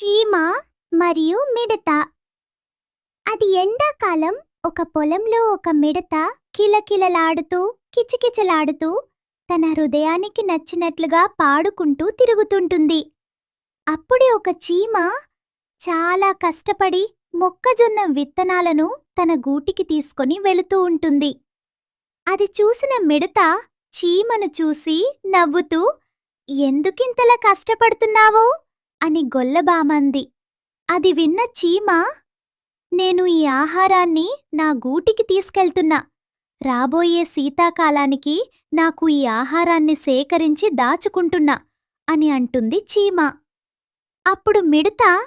చీమ మరియు మిడత. అది ఎండాకాలం ఒక పొలంలో ఒక మిడత కిలకిలలాడుతూ కిచకిచలాడుతూ తన హృదయానికి నచ్చినట్లుగా పాడుకుంటూ తిరుగుతుంటుంది. అప్పుడే ఒక చీమ చాలా కష్టపడి మొక్కజొన్న విత్తనాలను తన గూటికి తీసుకొని వెళుతూ ఉంటుంది. అది చూసిన మిడత చీమను చూసి నవ్వుతూ ఎందుకింతలా కష్టపడుతున్నావో? అని గొల్లబామంది అది విన్న చీమ నేను ఈ ఆహారాన్ని నా గూటికి తీసుకెళ్తున్నా. రాబోయే శీతాకాలానికి నాకు ఈ ఆహారాన్ని సేకరించి దాచుకుంటున్నా అని అంటుంది చీమ. అప్పుడు మిడత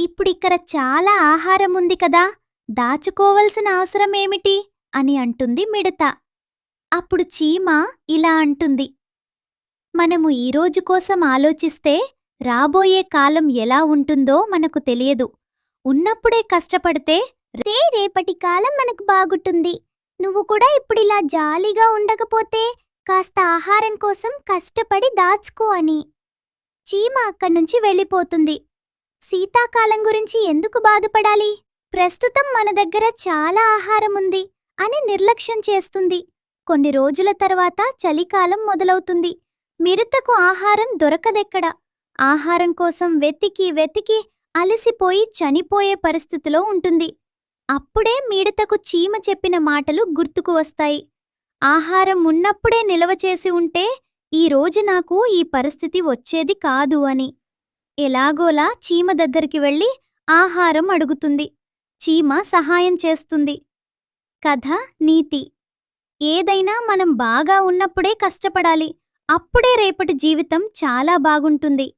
ఇప్పుడిక్కడ చాలా ఆహారం ఉంది కదా దాచుకోవలసిన అవసరమేమిటి? అని అంటుంది మిడత. అప్పుడు చీమ ఇలా అంటుంది. మనము ఈ రోజు కోసం ఆలోచిస్తే రాబోయే కాలం ఎలా ఉంటుందో మనకు తెలియదు. ఉన్నప్పుడే కష్టపడితే రే రేపటి కాలం మనకు బాగుంటుంది. నువ్వు కూడా ఇప్పుడిలా జాలీగా ఉండకపోతే కాస్త ఆహారం కోసం కష్టపడి దాచుకో అని. చీమ అక్కడ్నుంచి వెళ్ళిపోతుంది. శీతాకాలం గురించి ఎందుకు బాధపడాలి? ప్రస్తుతం మన దగ్గర చాలా ఆహారం ఉంది అని నిర్లక్ష్యం చేస్తుంది. కొన్ని రోజుల తర్వాత చలికాలం మొదలవుతుంది. మిడతకు ఆహారం దొరకదెక్కడ? ఆహారం కోసం వెతికి వెతికి అలసిపోయి చనిపోయే పరిస్థితిలో ఉంటుంది. అప్పుడే మిడతకు చీమ చెప్పిన మాటలు గుర్తుకు వస్తాయి. ఆహారం ఉన్నప్పుడే నిలవ చేసి ఉంటే ఈ రోజు నాకు ఈ పరిస్థితి వచ్చేది కాదు అని. ఎలాగోలా చీమ దగ్గరికి వెళ్ళి ఆహారం అడుగుతుంది. చీమ సహాయం చేస్తుంది. కథ నీతి. ఏదైనా మనం బాగా ఉన్నప్పుడే కష్టపడాలి. అప్పుడే రేపటి జీవితం చాలా బాగుంటుంది.